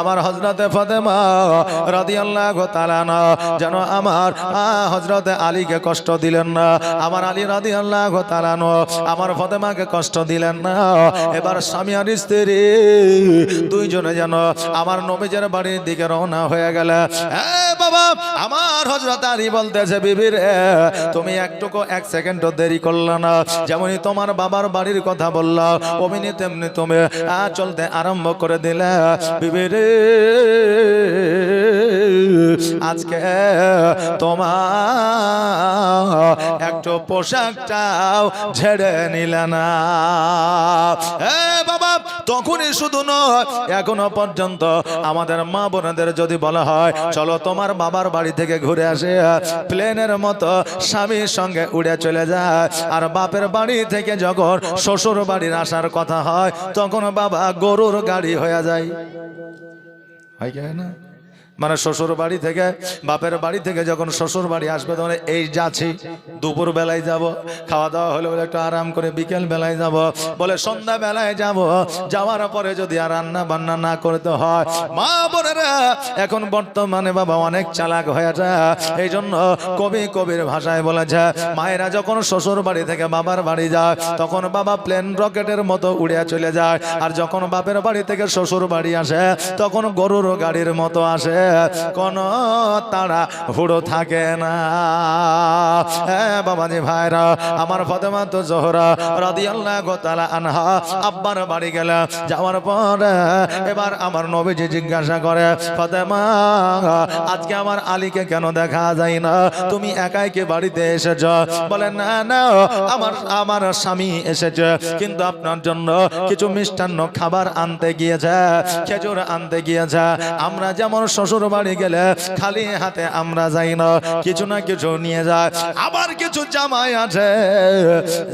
আমার হজরতে ফতেমা রাদিয়াল্লাহু তাআলা না যেন আমার হজরতে আলীকে কষ্ট দিলেন না। আমার আলী রাদিয়াল্লাহু তাআলা না আমার ফতেমাকে কষ্ট দিলেন না। এবার স্বামী আর স্ত্রী দুইজনে যেন আমার নবীজের বাড়ির দিকে রওনা হয়ে গেল। বাবা, আমার হজরত আলী বলতেছে, বিবি রে, তুমি একটুকু এক সেকেন্ডও দেরি করলে না। যেমনই তোমার বাবার বাড়ির কথা বললা, অমিনি তেমনি তুমি চলতে আরম্ভ করে দিলে। বিবির আজকে তোমার একটু পোশাকটাও ঝেড়ে নিলে না। এ বাবা তখনই শুধু নয়, এখনও পর্যন্ত আমাদের মা বোনদের যদি বলা হয়, চলো তোমার বাবার বাড়ি থেকে ঘুরে আসে, প্লেনের মতো স্বামীর সঙ্গে উড়ে চলে যায়। আর বাপের বাড়ি থেকে যখন শ্বশুর বাড়ির আসার কথা হয়, তখন বাবা গরুর গাড়ি হয়ে যায়। হয় কেন না? মানে শ্বশুর বাড়ি থেকে, বাপের বাড়ি থেকে যখন শ্বশুর বাড়ি আসবে, তখন এই যাচ্ছি, দুপুর বেলায় যাব, খাওয়া দাওয়া হলে বলে একটু আরাম করে বিকেল বেলায় যাব, বলে সন্ধ্যা বেলায় যাব, যাওয়ার পরে যদি আর রান্না বান্না না করতে হয়, মা বোনেরা, এখন বর্তমানে বাবা অনেক চালাক হয়ে যায় এই জন্য কবি কবির ভাষায় বলেছে, মায়েরা যখন শ্বশুর বাড়ি থেকে বাবার বাড়ি যায়, তখন বাবা প্লেন রকেটের মতো উড়ে চলে যায়, আর যখন বাপের বাড়ি থেকে শ্বশুর বাড়ি আসে, তখন গরুর গাড়ির মতো আসে কোন তারা হুড়ো থাকে না। হ্যাঁ বাবাজি ভাইরা, আমার ফতেমা তো জোহরা রাদিয়াল্লাহু তাআলা আনহা, আব্বার বাড়ি গেল যাওয়ার পর এবার আমার নবীজি জিজ্ঞাসা করে, ফতেমা, আজকে আমার আলীকে কেন দেখা যায় না? তুমি একাই কি বাড়িতে এসেছ? বলে, না না, আমার আমার স্বামী এসেছে, কিন্তু আপনার জন্য কিছু মিষ্টান্ন খাবার আনতে গিয়েছে, খেজুর আনতে গিয়েছে। আমরা যেমন শ্বশুর বাড়ি গেলে খালি হাতে আমরা যাই না। কিছু না কিছু নিয়ে যায়। আবার কিছু জামাই আছে।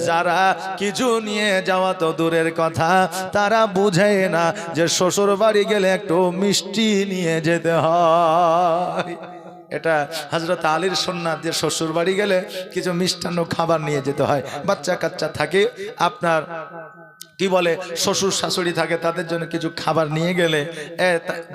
যারা কিছু নিয়ে যাওয়া তো দূরের কথা। তারা বুঝে না যে শ্বশুর বাড়ি গেলে একটু মিষ্টি নিয়ে যেতে হয়। এটা হজরত আলীর সন্ন্যাত যে শ্বশুর বাড়ি গেলে কিছু মিষ্টান্ন খাবার নিয়ে যেতে হয়। বাচ্চা কাচ্চা থাকে। আপনার কি বলে, শ্বশুর শাশুড়ি থাকে, তাদের জন্য কিছু খাবার নিয়ে গেলে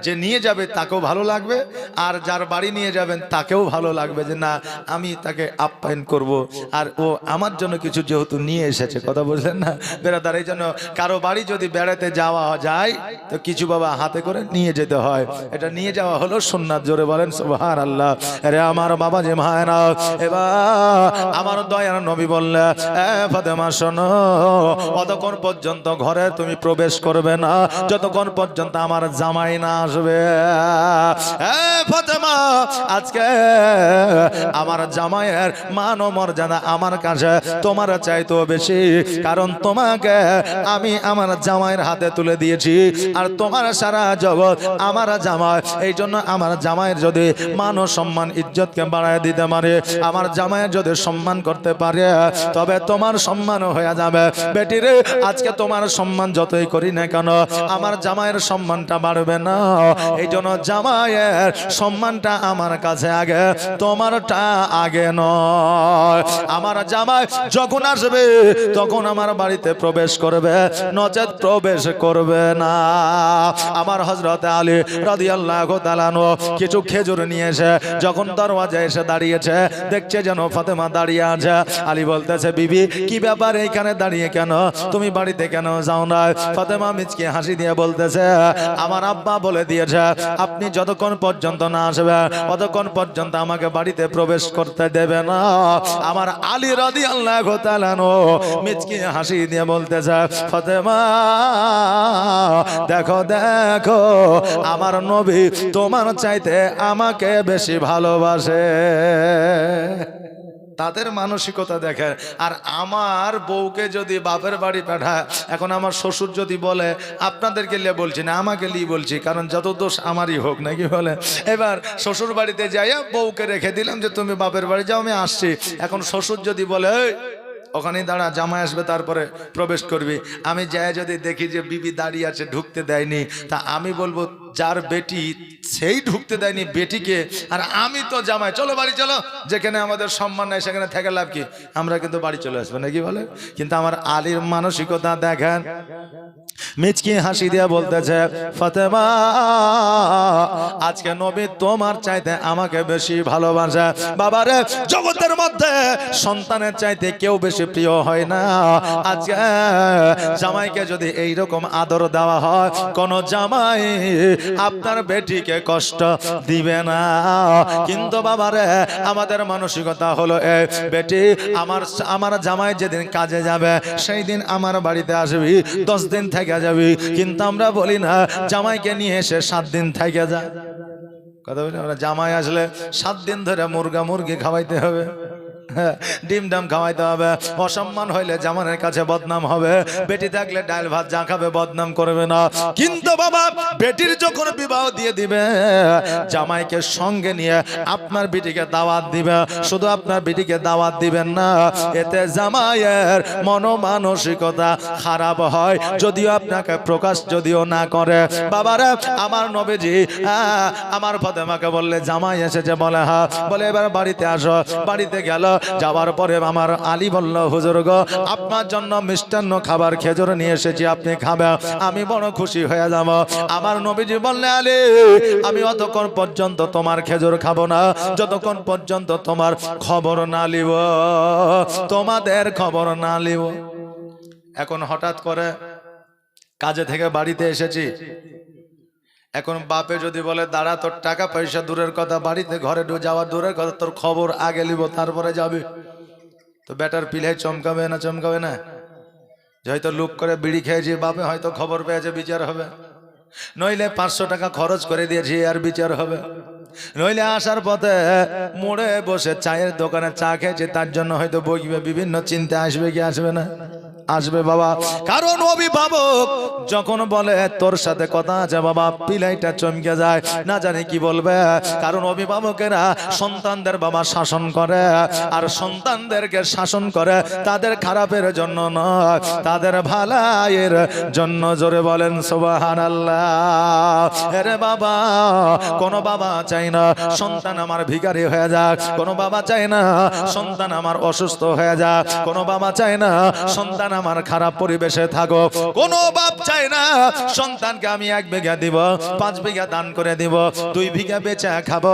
যে নিয়ে যাবে তাকেও ভালো লাগবে, আর যার বাড়ি নিয়ে যাবেন তাকেও ভালো লাগবে যে, না, আমি তাকে আপ্যায়ন করব, আর ও আমার জন্য কিছু যেহেতু নিয়ে এসেছে। কথা বলছেন না? বেড়াদার এই জন্য কারও বাড়ি যদি বেড়াতে যাওয়া যায়, তো কিছু বাবা হাতে করে নিয়ে যেতে হয়। এটা নিয়ে যাওয়া হলো সোননাথ জোরে বলেন সোহার আল্লাহ রে আমার বাবা যে মায়না এবার আমার দয়ার নবী বললে ফাতেমা, শোনো কতক্ষণ পর্যন্ত ঘরে তুমি প্রবেশ করবে না। যতক্ষণ পর্যন্ত আমার জামাই না আসবে। আজকে আমার জামাইয়ের মান ও মর্যাদা আমার কাছে তোমার চাইতেও বেশি। কারণ তোমাকে আমি আমার জামাইয়ের হাতে তুলে দিয়েছি। আর তোমার সারা জগৎ আমার জামাই। এই জন্য আমার জামাইয়ের যদি মান ও সম্মান ইজ্জতকে বাড়ায় দিতে পারে, আমার জামাইয়ের যদি সম্মান করতে পারে, তবে তোমার সম্মান হয়ে যাবে। বেটি রে আজকে তোমার সম্মান যতই করি না কেন, আমার জামাইয়ের সম্মানটা বাড়বে না। এই জন্য জামাইয়ের সম্মানটা আমার কাছে আগে, তোমারটা আগে নয়। আমার জামাই যখন আসবে, তখন আমার বাড়িতে প্রবেশ করবে, নচেত প্রবেশ করবে না। আমার হজরত আলী রাদিয়াল্লাহু তাআলা আনহু কিছু খেজুর নিয়ে এসে, যখন দরওয়াজা এসে দাঁড়িয়েছে, দেখছে যেন ফাতেমা দাঁড়িয়ে আছে। আলী বলতেছে, বিবি, কি ব্যাপার এইখানে দাঁড়িয়ে কেন? তুমি বাড়িতে কেন যাও না ফাতেমা মিচকে হাসি দিয়ে বলতেছে, আমার আব্বা বলে দিয়েছে, আপনি যতক্ষণ পর্যন্ত না আসবে ততক্ষণ পর্যন্ত আমাকে বাড়িতে প্রবেশ করতে দেবে না। আমার আলী রাদি আল্লাহ মিচকে হাসি দিয়ে বলতেছে, ফাতেমা, দেখো দেখো, আমার নবী তোমার চাইতে আমাকে বেশি ভালোবাসে। তাদের মানসিকতা দেখেন। আর আমার বউকে যদি বাপের বাড়ি পাঠায় এখন আমার শ্বশুর যদি বলে আপনাদেরকে লিয়ে বলছি না আমাকে লিয়ে বলছি কারণ যত দোষ আমারই হোক নাকি বলে? এবার শ্বশুর বাড়িতে যাইয়া বউকে রেখে দিলাম যে তুমি বাপের বাড়ি যাও আমি আসছি। এখন শ্বশুর যদি বলে "এই, ওখানেই দাঁড়া জামাই আসবে তারপরে প্রবেশ করবি। আমি যাই যদি দেখি যে বিবি দাঁড়িয়ে আছে ঢুকতে দেয়নি তা আমি বলব যার বেটি সেই ঢুকতে দেয়নি বেটিকে, আর আমি তো জামাই। চলো বাড়ি, চলো। যেখানে আমাদের সম্মান নাই, সেখানে থেকে লাভ কি? আমরা কিন্তু বাড়ি চলে আসব, নাকি বলে? কিন্তু আমার আলীর মানসিকতা দেখেন। মিচকি হাসি দিয়া বলতেছে, ফতেমা, আজকে নবী তোমার চাইতে আমাকে বেশি ভালোবাসে। বাবারে জগতের মধ্যে সন্তানের চাইতে কেউ বেশি প্রিয় হয় না। আজকে জামাইকে যদি এইরকম আদর দেওয়া হয়, কোন জামাই আপনার বেটিকে কষ্ট দিবে না। কিন্তু বাবারে, আমাদের মানসিকতা হলো এ, বেটি, আমার আমার জামাই যেদিন কাজে যাবে সেই দিন আমার বাড়িতে আসবি, দশ দিন থেকে যাবি। কিন্তু আমরা বলি না, জামাইকে নিয়ে এসে সাত দিন থেকে যা। কথা বলি আমরা জামাই আসলে সাত দিন ধরে মুরগা মুরগি খাওয়াইতে হবে। ডিম ডাম খাওয়াইতে হবে। অসম্মান হইলে জামানের কাছে বদনাম হবে। বেটি থাকলে ডাল ভাত যা খাবে, বদনাম করবে না। কিন্তু বাবা, বেটির যখন বিবাহ দিয়ে দিবে, জামাইকে সঙ্গে নিয়ে আপনার বেটিকে দাওয়াত দিবে। শুধু আপনার বেটিকে দাওয়াত দিবেন না, এতে জামাইয়ের মনোমানসিকতা খারাপ হয়। যদিও আপনাকে প্রকাশ যদিও না করে। বাবারা, আমার নবীজি আমার ফতেমাকে বললে, জামাই এসেছে বলে হ্যাঁ। বলে, এবার বাড়িতে আসো। বাড়িতে গেল যাওয়ার পরে আমার আলী বলল, হুজুর গো, আপনার জন্য মিষ্টান্ন খাবার খেজুর নিয়ে এসেছি, আপনি খাবেন, আমি বড় খুশি হয়ে যাব। আমার নবীজি বললে আলী, আমি অতক্ষণ পর্যন্ত তোমার খেজুর খাব না, যতক্ষণ পর্যন্ত তোমার খবর না লিব, তোমাদের খবর না লিব। এখন হঠাৎ করে কাজে থেকে বাড়িতে এসেছি। এখন বাপে যদি বলে, দাঁড়া, তোর টাকা পয়সা দূরের কথা, বাড়িতে ঘরে যাওয়া দূরের কথা, তোর খবর আগে লিব তারপরে যাবে। তো ব্যাটার পিলে চমকাবে না চমকাবে না? হয়তো লুক করে বিড়ি খেয়েছি, বাপে হয়তো খবর পেয়েছে, বিচার হবে। নইলে পাঁচশো টাকা খরচ করে দিয়েছি, আর বিচার হবে। নইলে আসার পথে মোড়ে বসে চায়ের দোকানে চা খেয়েছে, তার জন্য হয়তো বইবে বিভিন্ন চিন্তা আসবে কি আসবে না? আসবে বাবা। কারণ অভিভাবক যখন বলে, তোর সাথে কথা আছে বাবা, পিলাইটা চমকে যায়। না জানি কি বলবে। কারণ অভিভাবকেরা সন্তানদের বাবা শাসন করে, আর সন্তানদেরকে শাসন করে তাদের খারাপের জন্য নয়, তাদের ভালাইয়ের জন্য। জোরে বলেন সোবাহান আল্লাহ রে বাবা, কোন বাবা চাই না, সন্তান আমার ভিখারি হয়ে যাক। কোন বাবা চাই না, সন্তান আমার অসুস্থ হয়ে যাক। কোন বাবা চাই না, সন্তান আমার খারাপ পরিবেশে থাকো। কোনো বাপ চায় না, সন্তানকে আমি এক বিঘা দিব, পাঁচ বিঘা দান করে দিব, দুই বিঘা বেচা খাব।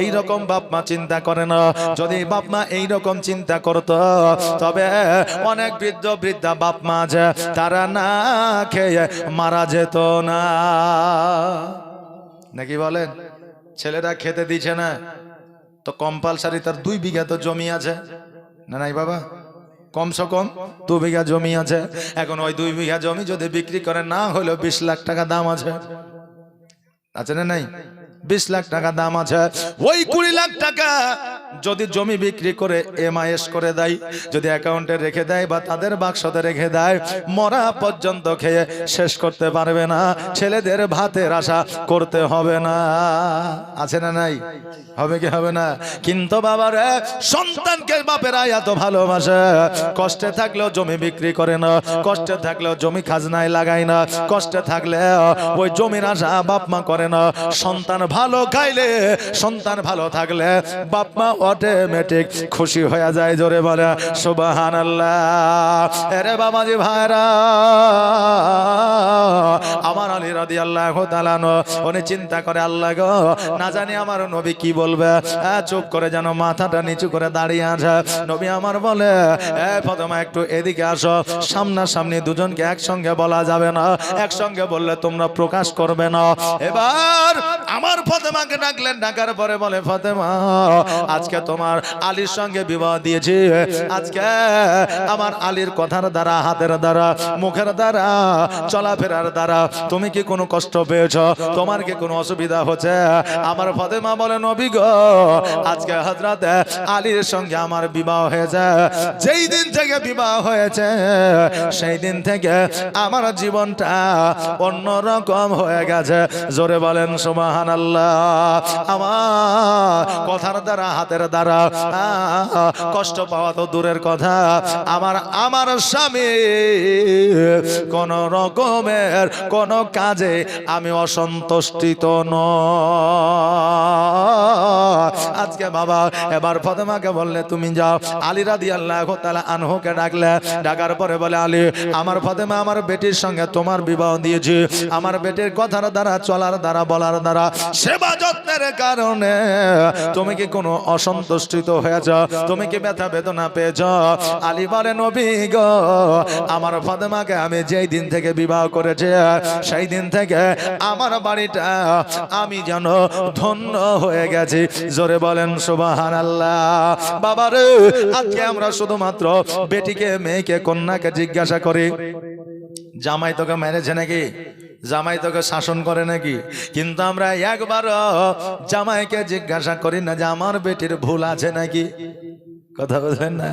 এই রকম বাপ মা চিন্তা করে না। যদি বাপ মা এই রকম চিন্তা করতো, তবে অনেক বৃদ্ধ বৃদ্ধা বাপ মা আছে, তারা না খেয়ে মারা যেত না। নাকি বলেন? ছেলেরা খেতে দিচ্ছে না? তো কম্পালসারি তার দুই বিঘা তো জমি আছে। না নাই বাবা? কমসে কম দু বিঘা জমি আছে। এখন ওই দুই বিঘা জমি যদি বিক্রি করে, না হলেও বিশ লাখ টাকা দাম আছে। আছে না নাই? বিশ লাখ টাকা দাম আছে। ওই কুড়ি লাখ টাকা যদি জমি বিক্রি করে এমআইএস করে দেয়, যদি অ্যাকাউন্টে রেখে দেয় বা তাদের বাক্সতে রেখে দেয়, মরা পর্যন্ত খেয়ে শেষ করতে পারবে না, ছেলেদের ভাতের আশা করতে হবে না। আছে না নাই? হবে কি হবে না? কিন্তু বাবারে, সন্তানকে বাপেরা এত ভালোবাসে। কষ্টে থাকলেও জমি বিক্রি করে না, কষ্টে থাকলেও জমি খাজনায় লাগায় না, কষ্টে থাকলে ওই জমির আশা বাপ মা করে না। সন্তান ভালো খাইলে, সন্তান ভালো থাকলে বাপ মা অটোমেটিক খুশি হয়ে যায়, জোরে বলে সুবাহান এরে বাবাজি ভাইরা, আমার আলী রাদি আল্লাহ তালানো উনি চিন্তা করে, আল্লাহ গো, না জানি আমার নবী কি বলবে। চুপ করে যেন মাথাটা নিচু করে দাঁড়িয়ে আছে। নবী আমার বলে, এ, ফতমা, একটু এদিকে আসো। সামনাসামনি দুজনকে একসঙ্গে বলা যাবে না। একসঙ্গে বললে তোমরা প্রকাশ করবে না। এবার আমার ফতেমাকে ডাকলেন, ডাকার পরে বলে, ফতেমা, আজকে তোমার আলীর সঙ্গে বিবাহ দিয়েছি। আজকে আমার আলীর কথার দ্বারা, হাতের দ্বারা, মুখের দ্বারা, চলাফেরার দ্বারা তুমি কি কোনো কষ্ট পেয়েছ? তোমার কি কোনো অসুবিধা হচ্ছে? আমার ফতেমা বলে, নবী গো, আজকে হজরত আলীর সঙ্গে আমার বিবাহ হয়েছে। যেই দিন থেকে বিবাহ হয়েছে, সেই দিন থেকে আমার জীবনটা অন্যরকম হয়ে গেছে। জোরে বলেন, সুবাহান আল্লাহ আমার কথার দ্বারা, হাতের দ্বারা। কষ্ট পাওয়া তো দূরের কথা। আমার আমার স্বামী কোন রকমের, কোন কাজে আমি অসন্তুষ্টিত নয়। আজকে বাবা, এবার ফতেমাকে বললে, তুমি যাও। আলী রাদি আল্লাহ তালা আনহুকে ডাকলে। ডাকার পরে বলে, আলী, আমার ফতেমা আমার বেটির সঙ্গে তোমার বিবাহ দিয়েছি। আমার বেটির কথার দ্বারা, চলার দ্বারা, বলার দ্বারা, সেবা যত্নের কারণে তুমি কি কোনো অসন্তুষ্টিত হয়েছ তুমি কি ব্যথা বেদনা পেয়েছ আলী বলে নবী গো, আমার ফাতেমাকে আমি যেই দিন থেকে বিবাহ করেছি, সেই দিন থেকে আমার বাড়িটা আমি যেন ধন্য হয়ে গেছি। জোরে বলেন সুবাহান আল্লাহ বাবারে আজকে আমরা শুধুমাত্র বেটিকে, মেয়েকে, কন্যাকে জিজ্ঞাসা করি, জামাই তোকে মেরেছে নাকি? জামাই তোকে শাসন করে নাকি? কিন্তু আমরা একবার জামাইকে জিজ্ঞাসা করি না যে আমার বেটির ভুল আছে নাকি? কথা বলবেন না?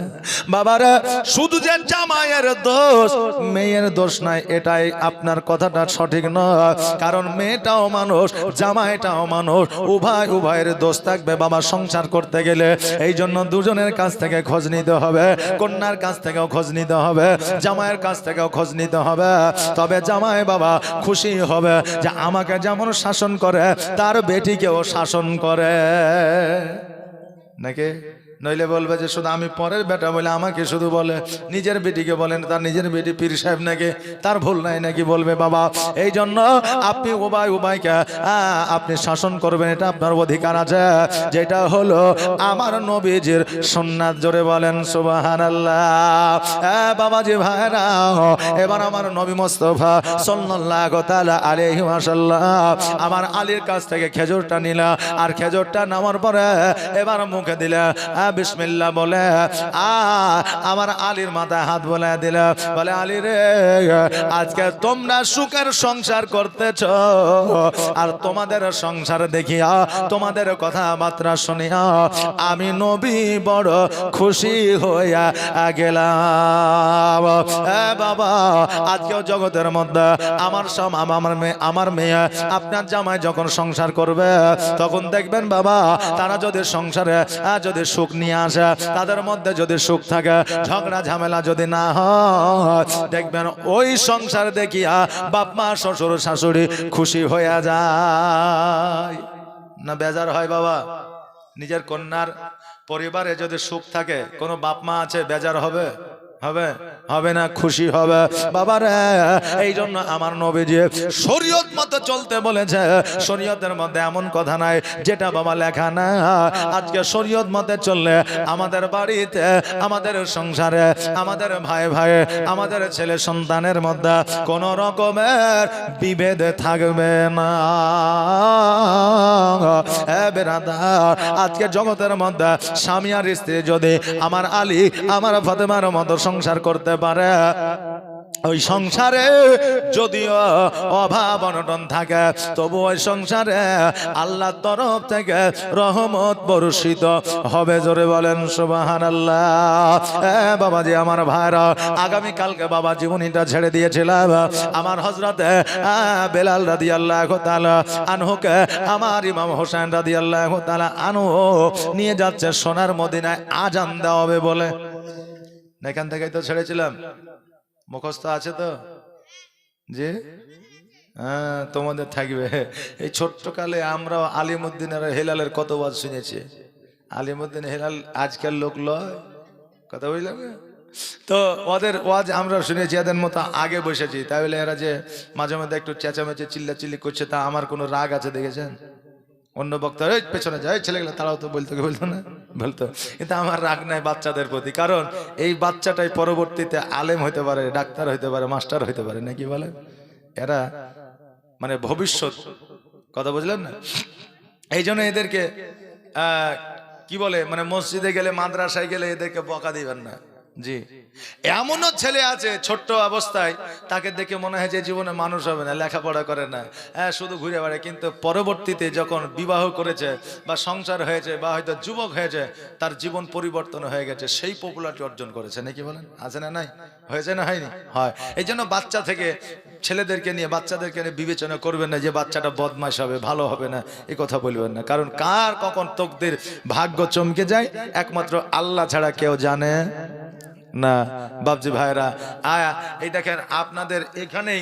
বাবারা, শুধু যে জামাইয়ের দোষ, মেয়ের দোষ নাই, এটাই আপনার কথাটা সঠিক নয়। কারণ মেয়েটাও মানুষ, জামাইটাও মানুষ, উভয় উভয়ের দোষ থাকবে বাবা সংসার করতে গেলে। এই জন্য দুজনের কাছ থেকে খোঁজ নিতে হবে, কন্যার কাছ থেকেও খোঁজ নিতে হবে, জামাইয়ের কাছ থেকেও খোঁজ নিতে হবে। তবে জামাই বাবা খুশি হবে যে আমাকে যেমন শাসন করে, তার বেটিকেও শাসন করে। নাকি? নইলে বলবে যে, শুধু আমি পরের বেটা বলে আমাকে শুধু বলে, নিজের বেটিকে বলেন তার নিজের বেটি পীর সাহেব নাকি, তার ভুল নাই নাকি? বলবে, বাবা এই জন্য আপনি উবাই উবাইকে আপনি শাসন করবেন, এটা আপনার অধিকার আছে। যেটা হলো, আমার নবীজির সুন্নাত জোরে বলেন সুবাহান বাবাজি ভাইরা, এবার আমার নবী মোস্তফা সাল্লাল্লাহু তাআলা আলাইহি ওয়াসাল্লাম আমার আলীর কাছ থেকে খেজুরটা নিলা, আর খেজুরটা নামার পরে এবার মুখে দিলা আ বিসমিল্লাহ বলে, আ, আমার আলীর মাথায় হাত বলে দিল। বলে, আলী রে, আজকে তোমরা সুখের সংসার করতেছ, আর তোমাদের সংসার দেখিয়া তোমাদের কথাবার্তা শুনিয়া আমি নবী বড় খুশি হইয়া গেলাম। বাবা, আজকেও জগতের মধ্যে আমার সব আমার মেয়ে আমার মেয়ে, আপনার জামাই যখন সংসার করবে, তখন দেখবেন বাবা, তারা যদি সংসারে যদি সুখ নিয়ে আসে। তাদের মধ্যে যদি সুখ থাকে, ঝগড়া ঝামেলা যদি না হয়, দেখবেন ওই সংসার দেখিয়া বাপ মা, শ্বশুর, শাশুড়ি খুশি হইয়া যায়। না বেজার হয় বাবা? নিজের কন্যার পরিবারে যদি সুখ থাকে, কোনো বাপ মা আছে, বেজার হবে? হবে? হবে না, খুশি হবে। বাবার এই জন্য আমার নবীজি শরীয়ত মতো চলতে বলেছে। শরীয়তের মধ্যে এমন কথা নাই, যেটা বাবা লেখা না। আজকে শরীয়ত মতে চললে আমাদের বাড়িতে, আমাদের সংসারে, আমাদের ভাই ভাই, আমাদের ছেলে সন্তানের মধ্যে কোন রকমের বিভেদ থাকবে না। আজকে জগতের মধ্যে স্বামী আর স্ত্রী যদি আমার আলী, আমার ফাতেমার মতো সংসার করতে পারে। ওই সংসারে যদিও অভাব অনটন থাকে, তবু ওই সংসারে আল্লাহর তরফ থেকে রহমত বর্ষিত হবে। জোরে বলেন সুবাহান আল্লাহ বাবাজি, আমার ভাইরা আগামী কালকে বাবা জীবনীটা ছেড়ে দিয়েছিলাম। আমার হজরতে বেলাল রাদি আল্লাহ আনহুকে, আমার ইমাম হোসেন রাদি আল্লাহ আনহু নিয়ে যাচ্ছে সোনার মদিনায় আজান দেওয়া হবে বলে। না এখান থেকেই তো ছেড়েছিলাম। মুখস্থ আছে তো? যে হ্যাঁ তোমাদের থাকবে। এই ছোট্ট কালে আমরা আলিমুদ্দিনের হেলালের কত ওয়াজ শুনেছি। আলিমুদ্দিন হেলাল আজকাল লোক লয়। কথা বুঝলাম তো ওদের ওয়াজ আমরা শুনেছি, এদের মতো আগে বসেছি। তাহলে এরা যে মাঝে মধ্যে একটু চেঁচামেচি চিল্লা চিল্লি করছে, তা আমার কোনো রাগ আছে দেখেছেন? অন্য বক্তা এই পেছনে যায় ছেলেগুলো তারাও তো বলতো কি বলতো না? বলতো। কিন্তু আমার রাগ নাই বাচ্চাদের প্রতি, কারণ এই বাচ্চাটাই পরবর্তীতে আলেম হতে পারে, ডাক্তার হতে পারে, মাস্টার হতে পারে, নাকি বলে? এরা মানে ভবিষ্যৎ, কথা বুঝলেন না? এই জন্য এদেরকে কি বলে মানে মসজিদে গেলে, মাদ্রাসায় গেলে এদেরকে বকা দিবেন না। জি। এমনও ছেলে আছে, ছোট্ট অবস্থায়, তাকে দেখে মনে হয় যে জীবনে মানুষ হবে না, লেখাপড়া করে না। হ্যাঁ শুধু ঘুরে বেড়ায়, কিন্তু পরবর্তীতে যখন বিবাহ করেছে বা সংসার হয়েছে বা হয়তো যুবক হয়েছে, তার জীবন পরিবর্তন হয়ে গেছে, সেই পপুলারিটি অর্জন করেছে। নাকি বলেন? আছে না নাই? হয়েছে না হয়নি? হয়। এই জন্য বাচ্চা থেকে ছেলেদেরকে নিয়ে, বাচ্চাদেরকে নিয়ে বিবেচনা করবেন না যে বাচ্চাটা বদমাশ হবে, ভালো হবে না এই কথা বলবেন না। কারণ কার কখন তোকদের ভাগ্য চমকে যায়, একমাত্র আল্লাহ ছাড়া কেউ জানে। না বাবজি ভাইরা আয়া, এই দেখেন আপনাদের এখানেই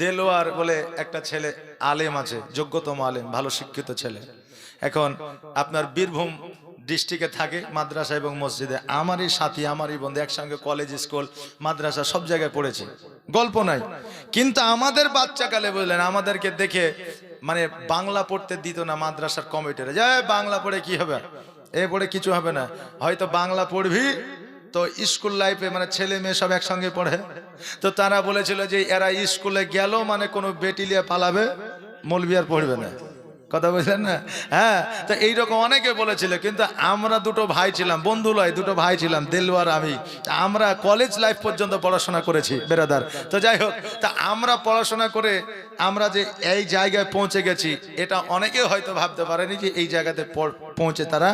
দেলোয়ার বলে একটা ছেলে আলেম আছে, যোগ্যতম আলেম, ভালো শিক্ষিত ছেলে। এখন আপনার বীরভূম ডিস্ট্রিক্টে থাকে মাদ্রাসা এবং মসজিদে। আমারই সাথী, আমারই বন্ধু, একসঙ্গে কলেজ স্কুল মাদ্রাসা সব জায়গায় পড়েছে। গল্প নাই। কিন্তু আমাদের বাচ্চাকালে বললেন আমাদেরকে দেখে মানে বাংলা পড়তে দিত না মাদ্রাসার কমিটিরা। যে বাংলা পড়ে কি হবে? এ পড়ে কিছু হবে না। হয়তো বাংলা পড়বি তো স্কুল লাইফে মানে ছেলে মেয়ে সব একসঙ্গে পড়ে। তো তারা বলেছিল যে এরা স্কুলে গেল মানে কোনো বেটি বেটিলিয়া পালাবে মলবি আর পড়বে না। কথা বলছেন না? হ্যাঁ তো এইরকম অনেকে বলেছিল, কিন্তু আমরা দুটো ভাই ছিলাম, বন্ধু লয়, দুটো ভাই ছিলাম, দেলওয়ার, আমি। আমরা কলেজ লাইফ পর্যন্ত পড়াশোনা করেছি, বেরাদার। তো যাই হোক, তা আমরা পড়াশোনা করে আমরা যে এই জায়গায় পৌঁছে গেছি, এটা অনেকে হয়তো ভাবতে পারেনি যে এই জায়গাতে পৌঁছে তারা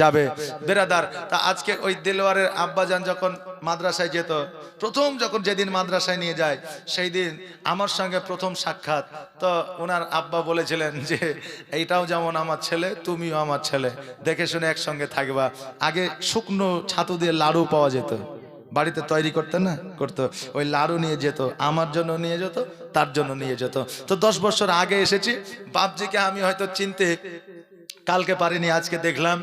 যাবে। বেরাদার, তা আজকে ওই দেলোয়ারের আব্বাজান যখন মাদ্রাসায় যেত। প্রথম যখন যেদিন মাদ্রাসায় নিয়ে যায় সেই দিন আমার সঙ্গে প্রথম সাক্ষাৎ। তো ওনার আব্বা বলেছিলেন যে, এইটাও যেমন আমার ছেলে, তুমিও আমার ছেলে। দেখে শুনে একসঙ্গে থাকবা। আগে শুকনো ছাতু দিয়ে লাড়ু পাওয়া যেত। বাড়িতে তৈরি করতে না? করতো। ওই লাড়ু নিয়ে যেত, আমার জন্য নিয়ে যেত, তার জন্য নিয়ে যেত। তো দশ বছর আগে এসেছি, বাপজিকে আমি হয়তো চিনতে কালকে পারিনি, আজকে দেখলাম।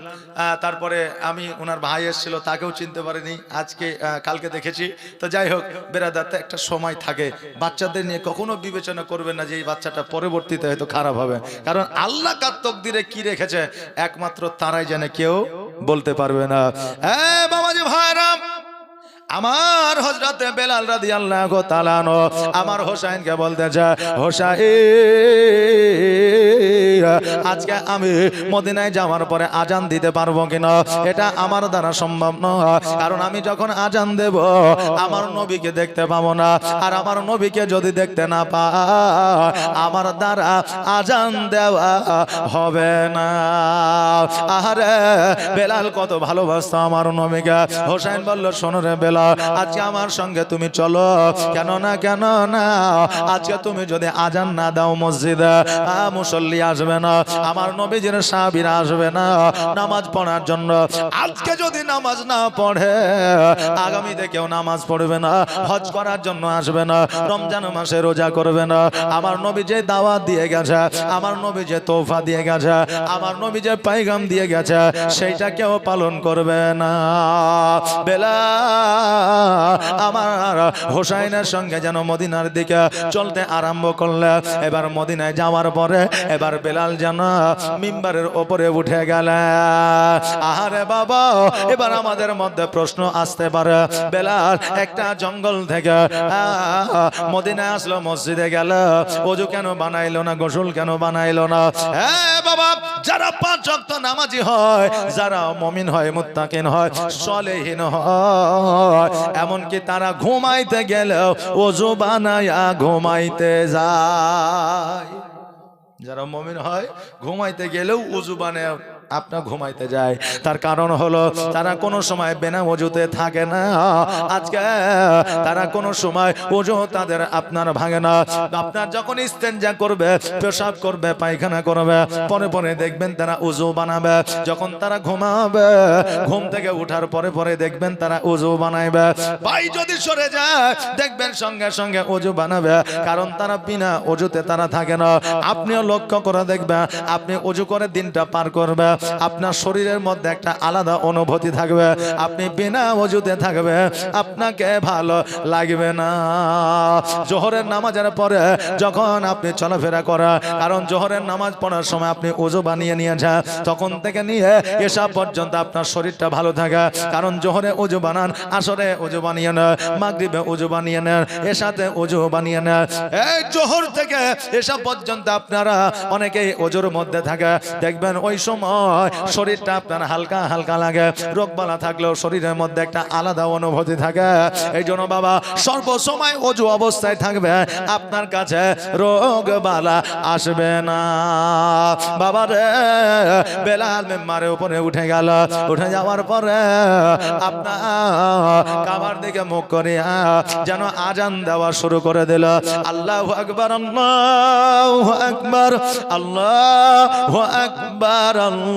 তারপরে আমি ওনার ভাই এসেছিল, তাকেও চিনতে পারিনি। আজকে কালকে দেখেছি। তো যাই হোক, বেরাদার একটা সময় থাকে। বাচ্চাদের নিয়ে কখনো বিবেচনা করবেন না যে এই বাচ্চাটা পরবর্তীতে হয়তো খারাপ হবে। কারণ আল্লাহ কার তকদিরে কি রেখেছে, একমাত্র তারাই জানে, কেউ বলতে পারবে না। হ্যাঁ বাবাজি ভাইরাম! আমার হজরতে বেলাল রাদি আল্লাহ তালানো আমার হোসাইনকে বলতে চায়, হোসাইন, আজকে আমি মদিনায় যাওয়ার পরে আজান দিতে পারব কিনা? এটা আমার দ্বারা সম্ভব নয়। কারণ আমি যখন আজান দেব, আমার নবীকে দেখতে পাবো না। আর আমার নবীকে যদি দেখতে না পা, আমার দ্বারা আজান দেওয়া হবে না। আরে বেলাল কত ভালোবাসতো আমার নবীকে। হোসাইন বলল, শোনো রে বেলাল আজকে আমার সঙ্গে তুমি চলো। কেন না কেন না? আজকে তুমি যদি আজান না দাও মসজিদে মুসল্লি আসবে না আমার নবীজির সাহাবীরা আসবে না নামাজ পড়ার জন্য। আজকে যদি নামাজ না পড়ে আগামীতে কেউ নামাজ পড়বে না হজ করার জন্য আসবে না রমজান মাসে রোজা করবে না। আমার নবী যে দাওয়াত দিয়ে গেছে আমার নবী যে তোফা দিয়ে গেছে আমার নবী যে পাইগাম দিয়ে গেছে সেইটা কেউ পালন করবে না। বেলা আমার হোসাইনের সঙ্গে যেন মদিনার দিকে চলতে আরম্ভ করলে, এবার মদিনায় যাওয়ার পরে, এবার বেলাল যেন মিম্বারের ওপরে উঠে গেল। আহারে বাবা, এবার আমাদের মধ্যে প্রশ্ন আসতে পারে। বেলাল, একটা জঙ্গল থেকে মদিনায় আসলো, মসজিদে গেল। অজু কেন বানাইলো না, গোসল কেন বানাইলো না? হ্যাঁ বাবা, যারা পাঁচ নামাজি হয়, যারা মমিন হয়, মুত্তাকিন হয়, সলেহীন হয়। এমনকি তারা ঘুমাইতে গেলেও ওজু বানায়া ঘুমাইতে যায়। যারা মমিন হয়, ঘুমাইতে গেলেও উজু বানায় আপনার ঘুমাইতে যায়। তার কারণ হলো, তারা কোনো সময় বেনা অজুতে থাকে না। আজকে তারা কোনো সময় অজু তাদের আপনার ভাঙে না। আপনার যখন ইস্তেঞ্জা করবে, পেশাব করবে, পায়খানা করবে, পরে পরে দেখবেন তারা উজু বানাবে। যখন তারা ঘুমাবে, ঘুম থেকে উঠার পরে পরে দেখবেন তারা উজু বানাইবে। ভাই যদি সরে যায়, দেখবেন সঙ্গে সঙ্গে উজু বানাবে। কারণ তারা বিনা অজুতে তারা থাকে না। আপনিও লক্ষ্য করে দেখবেন, আপনি উজু করে দিনটা পার করবে। আপনার শরীরের মধ্যে একটা আলাদা অনুভূতি থাকবে। আপনি বিনা অজুতে থাকবে। আপনাকে ভালো লাগবে না। জোহরের নামাজের পরে যখন আপনি চলাফেরা করা কারণ জোহরের নামাজ পড়ার সময় আপনি উজু বানিয়ে নিয়ে যান তখন থেকে নিয়ে এসা পর্যন্ত আপনার শরীরটা ভালো থাকে। কারণ জোহরে উজু বানান, আসরে উজু বানিয়ে নেন, মাগরিবে উজু বানিয়ে নেন, এসাতে উজু বানিয়ে নেন। এই জোহর থেকে এসা পর্যন্ত আপনারা অনেকেই ওজোর মধ্যে থাকে। দেখবেন ওই সময় শরীরটা আপনার হালকা হালকা লাগে। রোগবালা থাকলেও শরীরের মধ্যে একটা আলাদা অনুভূতি থাকে। এই জন্য বাবা, সর্বসময় অজু অবস্থায় থাকবে। আপনার কাছে রোগ বালা আসবে না। বাবা রে, বেলাল মেম্বারের উপরে উঠে গেল। উঠে যাওয়ার পরে আপনার কাবার দিকে মুখ করিয়া যেন আজান দেওয়া শুরু করে দিল। আল্লাহ আকবর আল্লাহ আকবর আল্লাহ আকবর, আল্লাহ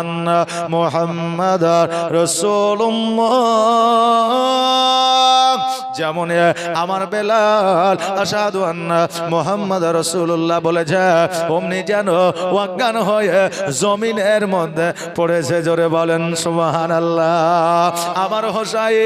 আন্না মুহাম্মাদার রাসূলুল্লাহ যেমন আমার বেলাল আসাদু আন্না মোহাম্মদ রসুল্লাহ বলেছে, অমনি যেন অজ্ঞান হয়ে জমিনের মধ্যে পড়েছে। জোরে বলেন সুবহানাল্লাহ। আমার হোসাই